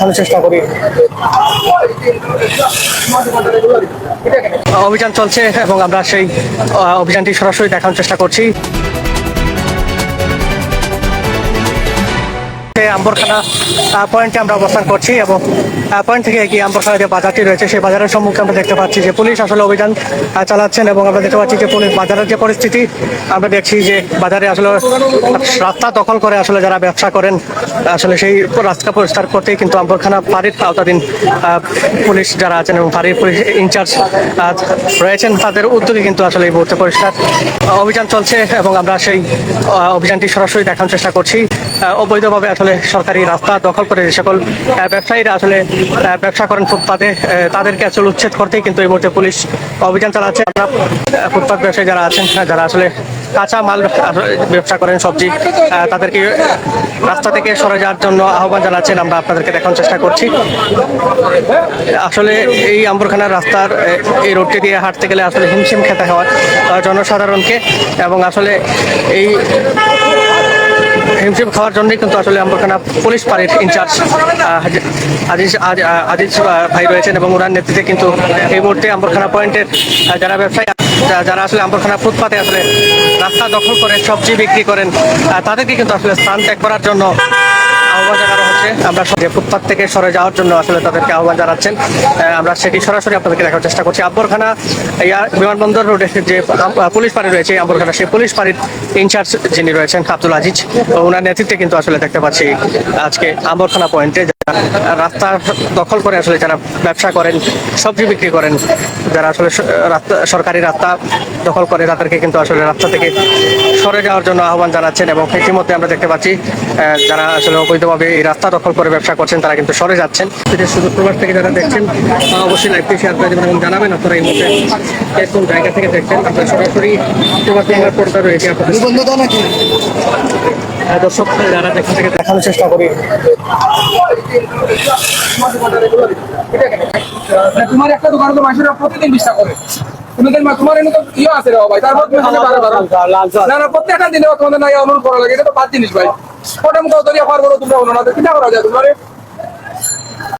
দেখানোর চেষ্টা করি। অভিযান চলছে এবং আমরা সেই অভিযানটি সরাসরি দেখানোর চেষ্টা করছি। আম্বরখানা পয়েন্টে আমরা অবস্থান করছি এবং পয়েন্ট থেকে এগিয়ে আম্বরখানা যে বাজারটি রয়েছে, সেই বাজারের সম্মুখে আমরা দেখতে পাচ্ছি যে পুলিশ আসলে অভিযান চালাচ্ছেন এবং আমরা দেখতে পাচ্ছি যে পুলিশ বাজারের যে পরিস্থিতি, আমরা দেখছি যে বাজারে আসলে রাস্তা দখল করে আসলে যারা ব্যবসা করেন, আসলে সেই রাস্তা পরিষ্কার করতেই কিন্তু আম্বরখানা ফাঁড়ির আওতাধীন পুলিশ যারা আছেন এবং ফাঁড়ির পুলিশ ইনচার্জ রয়েছেন, তাদের উদ্যোগে কিন্তু আসলে এই মুহূর্তে পরিষ্কার অভিযান চলছে এবং আমরা সেই অভিযানটি সরাসরি দেখানোর চেষ্টা করছি। অবৈধভাবে আসলে সরকারি রাস্তা দখল করে যে সকল ব্যবসায়ীরা আসলে ব্যবসা করেন ফুটপাতে তাদেরকে আসলে উচ্ছেদ করতেই কিন্তু এই মুহূর্তে পুলিশ অভিযান চালাচ্ছে। আমরা ফুটপাত ব্যবসায়ী যারা আছেন যারা আসলে কাঁচা মাল ব্যবসা করেন, সবজি তাদেরকে রাস্তা থেকে সরে যাওয়ার জন্য আহ্বান জানাচ্ছেন। আমরা আপনাদেরকে দেখানোর চেষ্টা করছি। আসলে এই আম্বরখানার রাস্তার এই রোডটি দিয়ে হাঁটতে গেলে আসলে হিমশিম খেতে হয় জনসাধারণকে। এবং আসলে এই হিমশিম খাওয়ার জন্যই কিন্তু আসলে আম্বরখানা পুলিশ পাড়ির ইনচার্জ আজিজ আজিজ ভাই রয়েছেন এবং ওনার নেতৃত্বে কিন্তু এই মুহূর্তে আম্বরখানা পয়েন্টের যারা ব্যবসায়ী যারা আসলে আম্বরখানা ফুটপাতে আসলে রাস্তা দখল করে সবজি বিক্রি করেন তাদেরকে কিন্তু আসলে স্থান ত্যাগ করার জন্য আমরা ফুটপাত থেকে সরে যাওয়ার জন্য আসলে তাদেরকে আহ্বান জানাচ্ছেন। আমরা সেটি সরাসরি আপনাদেরকে দেখার চেষ্টা করছি। আব্বরখানা এয়ার বিমানবন্দর রোডে যে পুলিশ পাড়ি রয়েছে, আব্বরখানা, সেই পুলিশ পাড়ির ইনচার্জ যিনি রয়েছেন আব্দুল আজিজ, ওনার নেতৃত্বে কিন্তু আসলে দেখতে পাচ্ছি আজকে আম্বরখানা পয়েন্টে রাস্তা দখল করে আসলে যারা ব্যবসা করেন, সবজি বিক্রি করেন, যারা আসলে রাস্তা, সরকারি রাস্তা দখল করে, তাদেরকে কিন্তু আসলে রাস্তা থেকে সরে যাওয়ার জন্য আহ্বান জানাচ্ছেন এবং ইতিমধ্যে আমরা দেখতে পাচ্ছি যারা আসলে অবৈধভাবে এই রাস্তা দখল করে ব্যবসা করছেন, তারা কিন্তু সরে যাচ্ছেন। বিদেশ সুদূর প্রবাস থেকে যারা দেখছেন অবশ্যই লাইভটি শেয়ার করে দেবেন এবং জানাবেন, আপনারা এই মুহূর্তে কোন জায়গা থেকে দেখছেন, আপনারা সরাসরি প্রবাস রয়েছে আপনাদের দর্শক দেখেন থেকে দেখানোর চেষ্টা করি। তোমার একটা দোকানে তো মানুষেরা প্রতিদিন বিশ্বাস করে। মা- তোমার এনে তো ইয়ে আছে রে ভাই, তারপর তুমি বারো বারো। না না, প্রত্যেকটা দিনে তোমাদের নাই অনুরোধ করা লাগে, এটা তো বাদ জিনিস ভাই। ওটা মুখে ধরিয়া পারব না তোমরা অন্য না কিনা করা যায় তোমার?